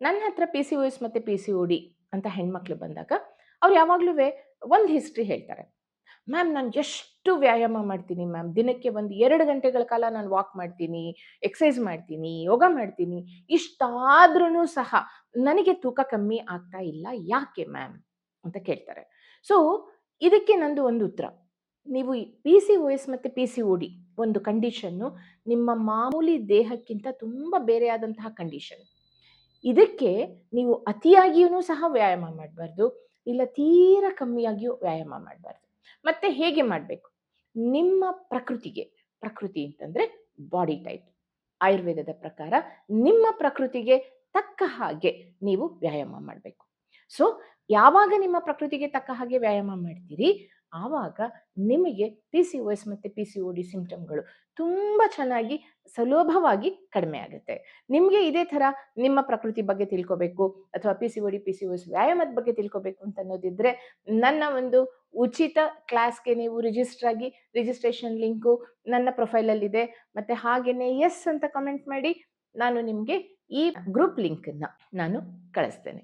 ನನ್ನ ಹತ್ರ P C O S ಮತ್ತು ಪಿ ಸಿ ಒ ಡಿ ಅಂತ ಹೆಣ್ಮಕ್ಳು ಬಂದಾಗ ಅವ್ರು ಯಾವಾಗಲೂ ಒಂದು ಹಿಸ್ಟ್ರಿ ಹೇಳ್ತಾರೆ. ಮ್ಯಾಮ್ ನಾನು ಎಷ್ಟು ವ್ಯಾಯಾಮ ಮಾಡ್ತೀನಿ ಮ್ಯಾಮ್ ದಿನಕ್ಕೆ ಒಂದು ಎರಡು ಗಂಟೆಗಳ ಕಾಲ ನಾನು ವಾಕ್ ಮಾಡ್ತೀನಿ ಎಕ್ಸಸೈಸ್ ಮಾಡ್ತೀನಿ, ಯೋಗ ಮಾಡ್ತೀನಿ. ಇಷ್ಟಾದ್ರೂ ಸಹ ನನಗೆ ತೂಕ ಕಮ್ಮಿ ಆಗ್ತಾ ಇಲ್ಲ, ಯಾಕೆ ಮ್ಯಾಮ್ ಅಂತ ಕೇಳ್ತಾರೆ. ಸೊ ಇದಕ್ಕೆ ನಂದು ಒಂದು ಉತ್ತರ. ನೀವು ಪಿ ಸಿ ಒ ಎಸ್ ಮತ್ತು ಪಿ ಸಿ ಒ ಡಿ ಒಂದು ಕಂಡೀಷನ್ನು ನಿಮ್ಮ ಮಾಮೂಲಿ ದೇಹಕ್ಕಿಂತ ತುಂಬ ಬೇರೆಯಾದಂತಹ ಕಂಡೀಷನ್ ಇದಕ್ಕೆ ನೀವು ಅತಿಯಾಗಿಯೂ ಸಹ ವ್ಯಾಯಾಮ ಮಾಡಬಾರ್ದು, ಇಲ್ಲ ತೀರಾ ಕಮ್ಮಿಯಾಗಿಯೂ ವ್ಯಾಯಾಮ ಮಾಡಬಾರ್ದು. ಮತ್ತೆ ಹೇಗೆ ಮಾಡಬೇಕು? ನಿಮ್ಮ ಪ್ರಕೃತಿಗೆ, ಪ್ರಕೃತಿ ಅಂತಂದ್ರೆ ಬಾಡಿ ಟೈಪ್ ಆಯುರ್ವೇದದ ಪ್ರಕಾರ ನಿಮ್ಮ ಪ್ರಕೃತಿಗೆ ತಕ್ಕ ಹಾಗೆ ನೀವು ವ್ಯಾಯಾಮ ಮಾಡಬೇಕು. ಸೊ ಯಾವಾಗ ನಿಮ್ಮ ಪ್ರಕೃತಿಗೆ ತಕ್ಕ ಹಾಗೆ ವ್ಯಾಯಾಮ ಮಾಡ್ತೀರಿ? ಆವಾಗ ನಿಮಗೆ ಪಿ ಸಿ ಒ ಎಸ್ ಮತ್ತು ಪಿ ಸಿ ಒ ಡಿ ಸಿಂಪ್ಟಮ್ಗಳು ತುಂಬ ಚೆನ್ನಾಗಿ ಸುಲಭವಾಗಿ ಕಡಿಮೆ ಆಗುತ್ತೆ. ನಿಮಗೆ ಇದೇ ಥರ ನಿಮ್ಮ ಪ್ರಕೃತಿ ಬಗ್ಗೆ ತಿಳ್ಕೊಬೇಕು ಅಥವಾ P C O D P C O S ವ್ಯಾಯಾಮದ ಬಗ್ಗೆ ತಿಳ್ಕೊಬೇಕು ಅಂತ ಅನ್ನೋದಿದ್ರೆ ನನ್ನ ಒಂದು ಉಚಿತ ಕ್ಲಾಸ್ಗೆ ನೀವು ರಿಜಿಸ್ಟರ್ ಆಗಿ ರಿಜಿಸ್ಟ್ರೇಷನ್ ಲಿಂಕು ನನ್ನ ಪ್ರೊಫೈಲಲ್ಲಿದೆ ಮತ್ತು ಹಾಗೆಯೇ ಎಸ್ ಅಂತ ಕಮೆಂಟ್ ಮಾಡಿ ನಾನು ನಿಮಗೆ ಈ ಗ್ರೂಪ್ ಲಿಂಕನ್ನು ನಾನು ಕಳಿಸ್ತೇನೆ.